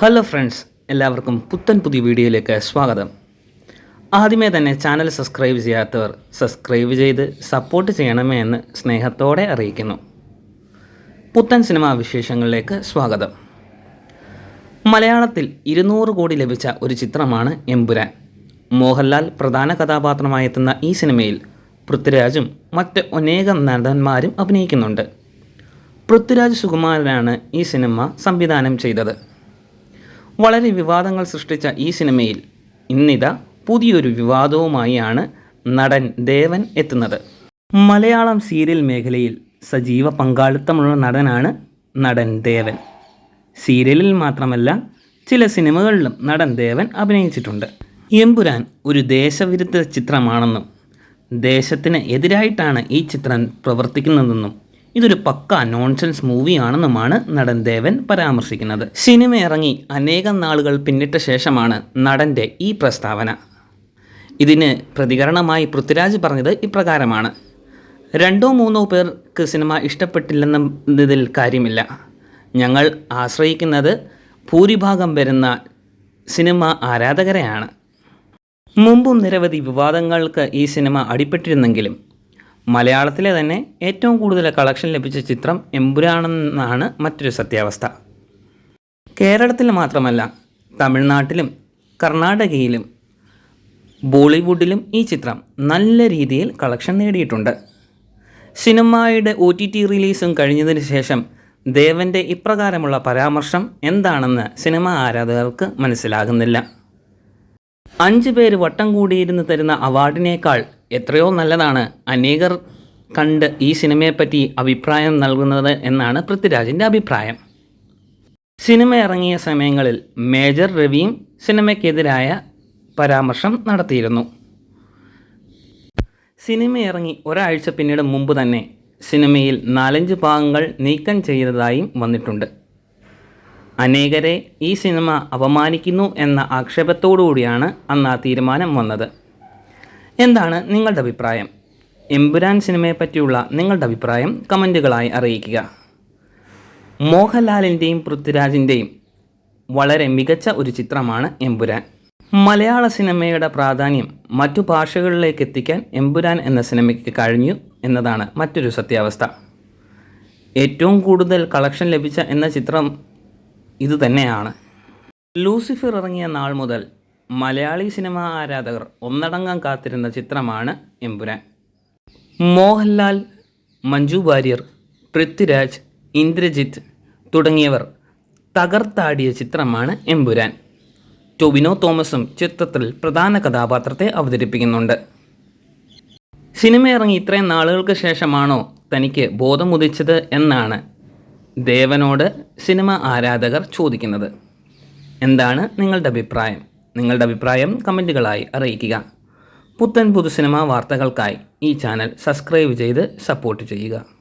Hello friends എല്ലാവർക്കും പുത്തൻ പുതിയ വീഡിയോയിലേക്ക് സ്വാഗതം. ആദ്യമേ തന്നെ ചാനൽ സബ്സ്ക്രൈബ് ചെയ്യാത്തവർ സബ്സ്ക്രൈബ് ചെയ്ത് സപ്പോർട്ട് ചെയ്യണമേ എന്ന് സ്നേഹത്തോടെ അറിയിക്കുന്നു. പുത്തൻ സിനിമാ വിശേഷങ്ങളിലേക്ക് സ്വാഗതം. മലയാളത്തിൽ ഇരുന്നൂറ് കോടി ലഭിച്ച ഒരു ചിത്രമാണ് എമ്പുരാൻ. മോഹൻലാൽ പ്രധാന കഥാപാത്രമായി എത്തുന്ന ഈ സിനിമയിൽ പൃഥ്വിരാജും മറ്റ് അനേകം നടന്മാരും അഭിനയിക്കുന്നുണ്ട്. പൃഥ്വിരാജ് സുകുമാരനാണ് ഈ സിനിമ സംവിധാനം ചെയ്തത്. വളരെ വിവാദങ്ങൾ സൃഷ്ടിച്ച ഈ സിനിമയിൽ ഇന്നിത പുതിയൊരു വിവാദവുമായാണ് നടൻ ദേവൻ എത്തുന്നത്. മലയാളം സീരിയൽ മേഖലയിൽ സജീവ പങ്കാളിത്തമുള്ള നടനാണ് നടൻ ദേവൻ. സീരിയലിൽ മാത്രമല്ല ചില സിനിമകളിലും നടൻ ദേവൻ അഭിനയിച്ചിട്ടുണ്ട്. എമ്പുരാൻ ഒരു ദേശവിരുദ്ധ ചിത്രമാണെന്നും ദേശത്തിന് എതിരായിട്ടാണ് ഈ ചിത്രം പ്രവർത്തിക്കുന്നതെന്നും ഇതൊരു പക്ക നോൺസെൻസ് മൂവിയാണെന്നുമാണ് നടൻ ദേവൻ പരാമർശിക്കുന്നത്. സിനിമ ഇറങ്ങി അനേകം നാളുകൾ പിന്നിട്ട ശേഷമാണ് നടന്റെ ഈ പ്രസ്താവന. ഇതിന് പ്രതികരണമായി പൃഥ്വിരാജ് പറഞ്ഞത് ഇപ്രകാരമാണ്. രണ്ടോ മൂന്നോ പേർക്ക് സിനിമ ഇഷ്ടപ്പെട്ടില്ലെന്നതിൽ കാര്യമില്ല. ഞങ്ങൾ ആശ്രയിക്കുന്നത് ഭൂരിഭാഗം വരുന്ന സിനിമ ആരാധകരെയാണ്. മുമ്പും നിരവധി വിവാദങ്ങൾക്ക് ഈ സിനിമ അടിപ്പെട്ടിരുന്നെങ്കിലും മലയാളത്തിലെ തന്നെ ഏറ്റവും കൂടുതൽ കളക്ഷൻ ലഭിച്ച ചിത്രം എമ്പുരാണെന്നാണ് മറ്റൊരു സത്യാവസ്ഥ. കേരളത്തിൽ മാത്രമല്ല തമിഴ്നാട്ടിലും കർണാടകയിലും ബോളിവുഡിലും ഈ ചിത്രം നല്ല രീതിയിൽ കളക്ഷൻ നേടിയിട്ടുണ്ട്. സിനിമയുടെ ഒ ടി ടി റിലീസും കഴിഞ്ഞതിന് ശേഷം ദേവന്റെ ഇപ്രകാരമുള്ള പരാമർശം എന്താണെന്ന് സിനിമ ആരാധകർക്ക് മനസ്സിലാകുന്നില്ല. അഞ്ച് പേര് വട്ടം കൂടിയിരുന്ന് തരുന്ന അവാർഡിനേക്കാൾ എത്രയോ നല്ലതാണ്. അനേകർ കണ്ട് ഈ സിനിമയെപ്പറ്റി അഭിപ്രായം നൽകുന്നത് എന്നാണ് പൃഥ്വിരാജിന്റെ അഭിപ്രായം. സിനിമ ഇറങ്ങിയ സമയങ്ങളിൽ മേജർ രവിയും സിനിമയ്ക്കെതിരായ പരാമർശം നടത്തിയിരുന്നു. സിനിമ ഇറങ്ങി ഒരാഴ്ച പിന്നീട് മുമ്പ് തന്നെ സിനിമയിൽ നാലഞ്ച് ഭാഗങ്ങൾ നീക്കം ചെയ്തതായും വന്നിട്ടുണ്ട്. അനേകരെ ഈ സിനിമ അപമാനിക്കുന്നു എന്ന ആക്ഷേപത്തോടുകൂടിയാണ് അന്ന് ആ തീരുമാനം വന്നത്. എന്താണ് നിങ്ങളുടെ അഭിപ്രായം? എമ്പുരാൻ സിനിമയെ പറ്റിയുള്ള നിങ്ങളുടെ അഭിപ്രായം കമന്റുകളായി അറിയിക്കുക. മോഹൻലാലിന്റെയും പൃഥ്വിരാജിന്റെയും വളരെ മികച്ച ഒരു ചിത്രമാണ് എമ്പുരാൻ. മലയാള സിനിമയുടെ പ്രാധാന്യം മറ്റു ഭാഷകളിലേക്ക് എത്തിക്കാൻ എമ്പുരാൻ എന്ന സിനിമയ്ക്ക് കഴിഞ്ഞു എന്നതാണ് മറ്റൊരു സത്യാവസ്ഥ. ഏറ്റവും കൂടുതൽ കളക്ഷൻ ലഭിച്ച എന്ന ചിത്രം ഇതുതന്നെയാണ്. ലൂസിഫർ ഇറങ്ങിയ നാൾ മുതൽ മലയാളി സിനിമ ആരാധകർ ഒന്നടങ്കം കാത്തിരുന്ന ചിത്രമാണ് എമ്പുരാൻ. മോഹൻലാൽ മഞ്ജു വാര്യർ പൃഥ്വിരാജ് ഇന്ദ്രജിത്ത് തുടങ്ങിയവർ തകർത്താടിയ ചിത്രമാണ് എമ്പുരാൻ. ടൊവിനോ തോമസും ചിത്രത്തിൽ പ്രധാന കഥാപാത്രത്തെ അവതരിപ്പിക്കുന്നുണ്ട്. സിനിമ ഇറങ്ങി ഇത്രയും നാളുകൾക്ക് ശേഷമാണോ തനിക്ക് ബോധമുദിച്ചത് എന്നാണ് ദേവനോട് സിനിമ ആരാധകർ ചോദിക്കുന്നത്. എന്താണ് നിങ്ങളുടെ അഭിപ്രായം? നിങ്ങളുടെ അഭിപ്രായം കമന്റുകളായി അറിയിക്കുക. പുത്തൻ പുതു സിനിമ വാർത്തകൾക്കായി ഈ ചാനൽ സബ്സ്ക്രൈബ് ചെയ്ത് സപ്പോർട്ട് ചെയ്യുക.